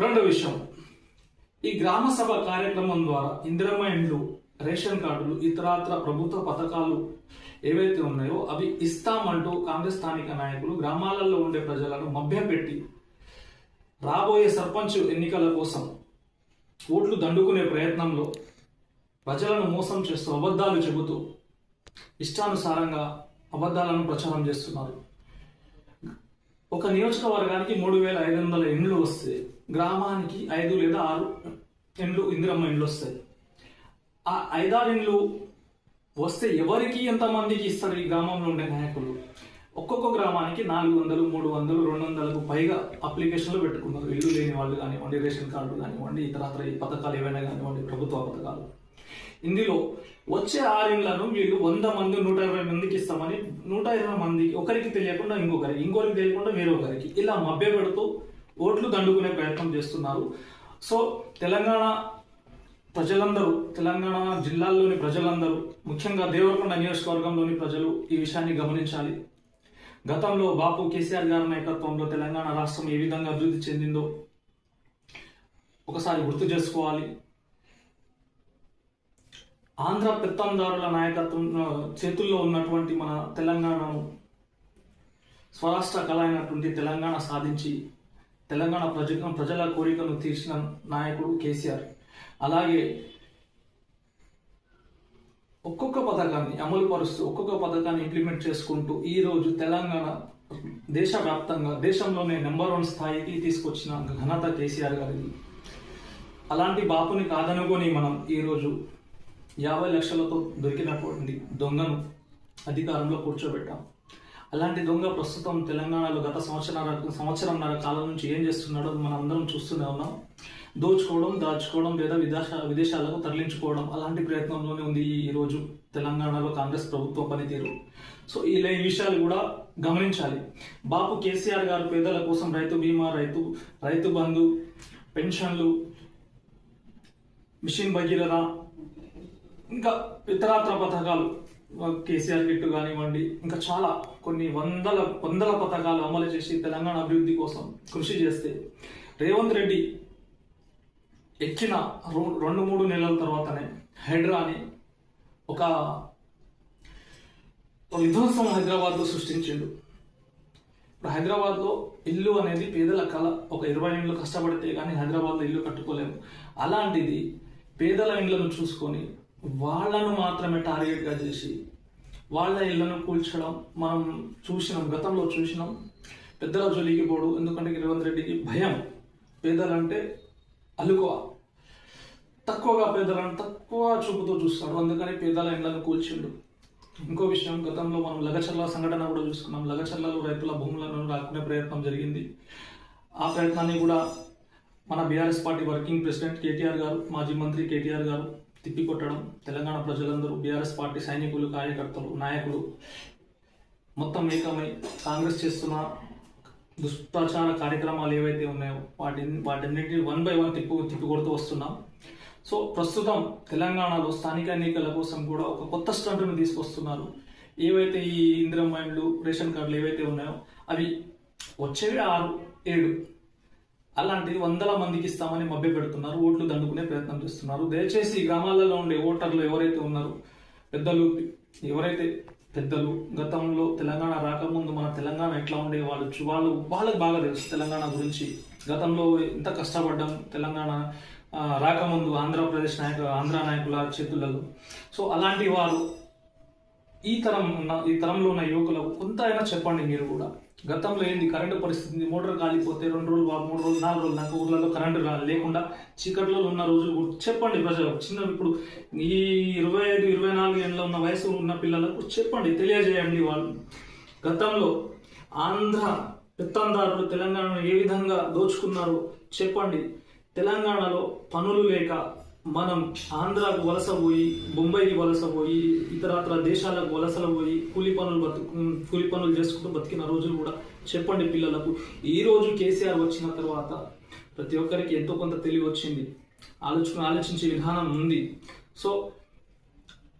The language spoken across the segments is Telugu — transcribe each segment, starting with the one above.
రెండో విషయం. ఈ గ్రామ సభ కార్యక్రమం ద్వారా ఇందిరమ్మ ఇండ్లు రేషన్ కార్డులు ఇతరాత్ర ప్రభుత్వ పథకాలు ఏవైతే ఉన్నాయో అవి ఇస్తామంటూ కాంగ్రెస్ స్థానిక నాయకులు గ్రామాలలో ఉండే ప్రజలను మభ్యపెట్టి రాబోయే సర్పంచ్ ఎన్నికల కోసం ఓట్లు దండుకునే ప్రయత్నంలో ప్రజలను మోసం చేస్తూ అబద్ధాలు చెబుతూ ఇష్టానుసారంగా అబద్ధాలను ప్రచారం చేస్తున్నారు. ఒక నియోజకవర్గానికి మూడు వేల ఐదు వందల ఇండ్లు వస్తే గ్రామానికి ఐదు లేదా ఆరు ఇండ్లు ఇందిరమ్మ ఇండ్లు వస్తాయి. ఆ ఐదారు ఇండ్లు వస్తే ఎవరికి ఎంతమందికి ఇస్తారు ఈ గ్రామంలో ఉండే నాయకులు? ఒక్కొక్క గ్రామానికి నాలుగు వందలు మూడు వందలు రెండు వందలకు పైగా అప్లికేషన్లు పెట్టుకున్నారు. ఇల్లు లేని వాళ్ళు కానివ్వండి రేషన్ కార్డు కానివ్వండి ఇతరత్ర ఈ పథకాలు ఏవైనా కానివ్వండి ప్రభుత్వ పథకాలు. ఇందులో వచ్చే ఆరిండ్లను వీళ్ళు వంద మంది నూట ఇరవై మందికి ఇస్తామని నూట ఇరవై మందికి ఒకరికి తెలియకుండా ఇంకొకరికి ఇంకొకరికి తెలియకుండా వేరొకరికి ఇలా మభ్య పెడుతూ ఓట్లు దండుకునే ప్రయత్నం చేస్తున్నారు. సో తెలంగాణ ప్రజలందరూ తెలంగాణ జిల్లాల్లోని ప్రజలందరూ ముఖ్యంగా దేవరకొండ నియోజకవర్గంలోని ప్రజలు ఈ విషయాన్ని గమనించాలి. గతంలో బాపు కేసీఆర్ గారి నాయకత్వంలో తెలంగాణ రాష్ట్రం ఏ విధంగా అభివృద్ధి చెందిందో ఒకసారి గుర్తు చేసుకోవాలి. ఆంధ్ర పెత్తందారుల నాయకత్వం చేతుల్లో ఉన్నటువంటి మన తెలంగాణను స్వరాష్ట్ర కళ అయినటువంటి తెలంగాణ సాధించి తెలంగాణ ప్రజ ప్రజల కోరికను తీర్చిన నాయకుడు కేసీఆర్. అలాగే ఒక్కొక్క పథకాన్ని అమలు పరుస్తూ ఒక్కొక్క పథకాన్ని ఇంప్లిమెంట్ చేసుకుంటూ ఈ రోజు తెలంగాణ దేశవ్యాప్తంగా దేశంలోనే నెంబర్ వన్ స్థాయికి తీసుకొచ్చిన ఘనత కేసీఆర్ గారిది. అలాంటి బాపుని కాదనుకొని మనం ఈరోజు యాభై లక్షలతో దొరికినటువంటి దొంగను అధికారంలో కూర్చోబెట్టాం. అలాంటి దొంగ ప్రస్తుతం తెలంగాణలో గత సంవత్సరాల సంవత్సరంన్నర కాలం నుంచి ఏం చేస్తున్నాడో మనం అందరం చూస్తూనే ఉన్నాం. దోచుకోవడం దాచుకోవడం లేదా విదేశ విదేశాలకు తరలించుకోవడం అలాంటి ప్రయత్నంలోనే ఉంది ఈ రోజు తెలంగాణలో కాంగ్రెస్ ప్రభుత్వ పనితీరు. సో ఇలా ఈ విషయాలు కూడా గమనించాలి. బాపు కేసీఆర్ గారు పేదల కోసం రైతు బీమా రైతు రైతు బంధు పెన్షన్లు మిషన్ భగీరథ ఇంకా ఇతరాత్ర పథకాలు కేసీఆర్ కిట్టు కానివ్వండి ఇంకా చాలా కొన్ని వందల వందల పథకాలు అమలు చేసి తెలంగాణ అభివృద్ధి కోసం కృషి చేస్తే రేవంత్ రెడ్డి ఎక్కిన రో- రెండు మూడు నెలల తర్వాతనే హైడ్రాని ఒక విధ్వంసం హైదరాబాద్లో సృష్టించిండు. ఇప్పుడు హైదరాబాద్లో ఇల్లు అనేది పేదల కళ ఒక ఇరవై ఇండ్లు కష్టపడితే కానీ హైదరాబాద్లో ఇల్లు కట్టుకోలేము. అలాంటిది పేదల ఇండ్లను చూసుకొని వాళ్ళను మాత్రమే టార్గెట్గా చేసి వాళ్ళ ఇళ్ళను కూల్చడం మనం చూసినాం గతంలో చూసినాం. పెద్దల జోలికి పోడు ఎందుకంటే రేవంత్ రెడ్డికి భయం. పేదలంటే అలుకువ తక్కువగా పేదలను తక్కువ చూపుతో చూస్తాడు అందుకని పేదల ఇళ్ళను కూల్చిండు. ఇంకో విషయం గతంలో మనం లగచర్ల సంఘటన కూడా చూసుకున్నాం. లగచర్లలో రైతుల భూములను రాకునే ప్రయత్నం జరిగింది. ఆ ప్రయత్నాన్ని కూడా మన BRS party working president KTR గారు మాజీ మంత్రి కేటీఆర్ గారు తిప్పికొట్టడం తెలంగాణ ప్రజలందరూ బీఆర్ఎస్ పార్టీ సైనికులు కార్యకర్తలు నాయకులు మొత్తం ఏకమై కాంగ్రెస్ చేస్తున్న దుష్ప్రచార కార్యక్రమాలు ఏవైతే ఉన్నాయో వాటిని వాటన్నిటిని వన్ బై వన్ తిప్పు తిప్పికొడుతూ వస్తున్నాం. సో ప్రస్తుతం తెలంగాణలో స్థానిక ఎన్నికల కోసం కూడా ఒక కొత్త స్టంట్ను తీసుకొస్తున్నారు. ఏవైతే ఈ ఇందిరా మైండ్లు రేషన్ కార్డులు ఏవైతే ఉన్నాయో అవి వచ్చేవి ఆరు ఏడు. అలాంటిది వందల మందికి ఇస్తామని మభ్య పెడుతున్నారు ఓట్లు దండుకునే ప్రయత్నం చేస్తున్నారు. దయచేసి ఈ గ్రామాలలో ఉండే ఓటర్లు ఎవరైతే ఉన్నారో పెద్దలు ఎవరైతే పెద్దలు గతంలో తెలంగాణ రాకముందు మన తెలంగాణ ఎట్లా ఉండే వాళ్ళు వాళ్ళు వాళ్ళకి బాగా తెలుసు తెలంగాణ గురించి. గతంలో ఎంత కష్టపడ్డాం తెలంగాణ రాకముందు ఆంధ్రప్రదేశ్ నాయకు ఆంధ్ర నాయకుల చేతులలో. సో అలాంటి వారు ఈ తరం ఉన్న ఈ తరంలో ఉన్న యువకులకు కొంత అయినా చెప్పండి మీరు కూడా. గతంలో ఏంది? కరెంటు పరిస్థితి మోటార్ కాలిపోతే రెండు రోజులు మూడు రోజులు నాలుగు రోజులు నాకు ఊర్లలో కరెంటు లేకుండా చీకట్లో ఉన్న రోజులు కూడా చెప్పండి ప్రజలకు. చిన్న ఇప్పుడు ఈ ఇరవై ఐదు ఇరవై నాలుగు ఏళ్ళలో ఉన్న వయసు ఉన్న పిల్లలకు చెప్పండి తెలియజేయండి వాళ్ళు. గతంలో ఆంధ్ర పెత్తందారులు తెలంగాణను ఏ విధంగా దోచుకున్నారో చెప్పండి. తెలంగాణలో పనులు లేక మనం ఆంధ్రాకు వలస పోయి బొంబాయికి వలస పోయి ఇతరత్ర దేశాలకు వలసలు పోయి కూలి పనులు బతుకు కూలి పనులు చేసుకుంటూ బతికిన రోజులు కూడా చెప్పండి పిల్లలకు. ఈ రోజు కేసీఆర్ వచ్చిన తర్వాత ప్రతి ఒక్కరికి ఎంతో కొంత తెలివి వచ్చింది. ఆలోచన ఆలోచించే విధానం ఉంది. సో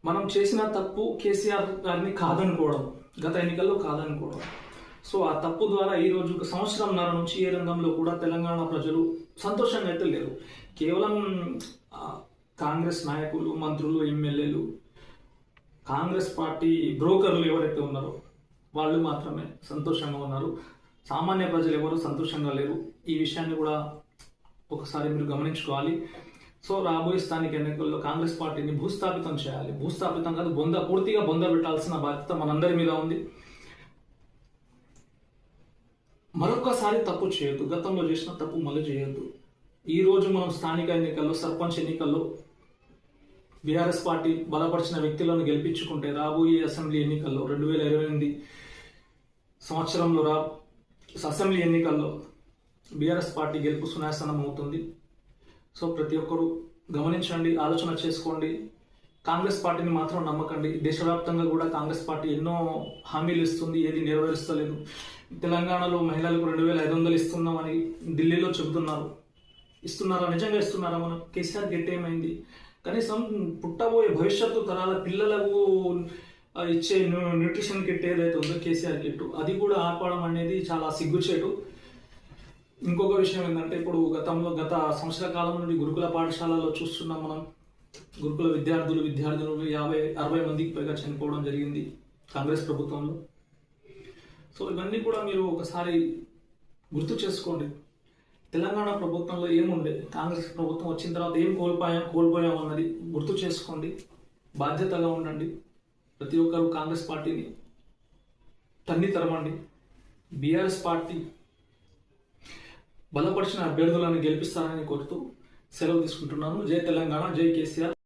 మనం చేసిన తప్పు కేసీఆర్ గారిని కాదనుకోవడం గత ఎన్నికల్లో కాదనుకోవడం. సో ఆ తప్పు ద్వారా ఈ రోజు ఒక సంవత్సరంన్నర నుంచి ఏ రంగంలో కూడా తెలంగాణ ప్రజలు సంతోషంగా అయితే లేరు. కేవలం కాంగ్రెస్ నాయకులు మంత్రులు ఎమ్మెల్యేలు కాంగ్రెస్ పార్టీ బ్రోకర్లు ఎవరైతే ఉన్నారో వాళ్ళు మాత్రమే సంతోషంగా ఉన్నారు. సామాన్య ప్రజలు ఎవరు సంతోషంగా లేరు. ఈ విషయాన్ని కూడా ఒకసారి మీరు గమనించుకోవాలి. సో రాబోయే స్థానిక ఎన్నికల్లో కాంగ్రెస్ పార్టీని భూస్థాపితం చేయాలి. భూస్థాపితం కాదు బొంద పూర్తిగా బొంద పెట్టాల్సిన బాధ్యత మనందరి మీద ఉంది. మరొకసారి తప్పు చేయొద్దు. గతంలో చేసిన తప్పు మళ్ళీ చేయొద్దు. ఈరోజు మనం స్థానిక ఎన్నికల్లో సర్పంచ్ ఎన్నికల్లో బీఆర్ఎస్ పార్టీ బలపరిచిన వ్యక్తులను గెలిపించుకుంటే రాబోయే అసెంబ్లీ ఎన్నికల్లో రెండు వేల ఇరవై ఎనిమిది సంవత్సరంలో రా అసెంబ్లీ ఎన్నికల్లో బీఆర్ఎస్ పార్టీ గెలుపు సునాసనం అవుతుంది సో ప్రతి ఒక్కరూ గమనించండి ఆలోచన చేసుకోండి. కాంగ్రెస్ పార్టీని మాత్రం నమ్మకండి. దేశవ్యాప్తంగా కూడా కాంగ్రెస్ పార్టీ ఎన్నో హామీలు ఇస్తుంది ఏది నెరవేరుస్తలేదు. తెలంగాణలో మహిళలకు రెండు వేల ఐదు వందలు ఇస్తున్నామని ఢిల్లీలో చెబుతున్నారు. ఇస్తున్నారా? నిజంగా ఇస్తున్నారా? మనం కేసీఆర్ గెట్ ఏమైంది? కనీసం పుట్టబోయే భవిష్యత్తు తరాల పిల్లలకు ఇచ్చే న్యూట్రిషన్ కిట్ ఏదైతే ఉందో కేసీఆర్ కిట్ అది కూడా ఆపడం అనేది చాలా సిగ్గుచేటు. ఇంకొక విషయం ఏంటంటే ఇప్పుడు గతంలో గత సంవత్సర కాలం నుండి గురుకుల పాఠశాలలో చూస్తున్నాం మనం. గురుకుల విద్యార్థులు విద్యార్థులు యాభై అరవై మందికి పైగా చనిపోవడం జరిగింది కాంగ్రెస్ ప్రభుత్వంలో. సో ఇవన్నీ కూడా మీరు ఒకసారి గుర్తు చేసుకోండి. తెలంగాణ ప్రభుత్వంలో ఏముండే కాంగ్రెస్ ప్రభుత్వం వచ్చిన తర్వాత ఏం కోల్పోయాం? కోల్పోయాం అన్నది గుర్తు చేసుకోండి. బాధ్యతగా ఉండండి. ప్రతి ఒక్కరు కాంగ్రెస్ పార్టీని తన్ని తరమండి. బీఆర్ఎస్ పార్టీ బలపరిచిన అభ్యర్థులను గెలిపిస్తారని కోరుతూ సెలవు తీసుకుంటున్నాను. జై తెలంగాణ జై కేసీఆర్.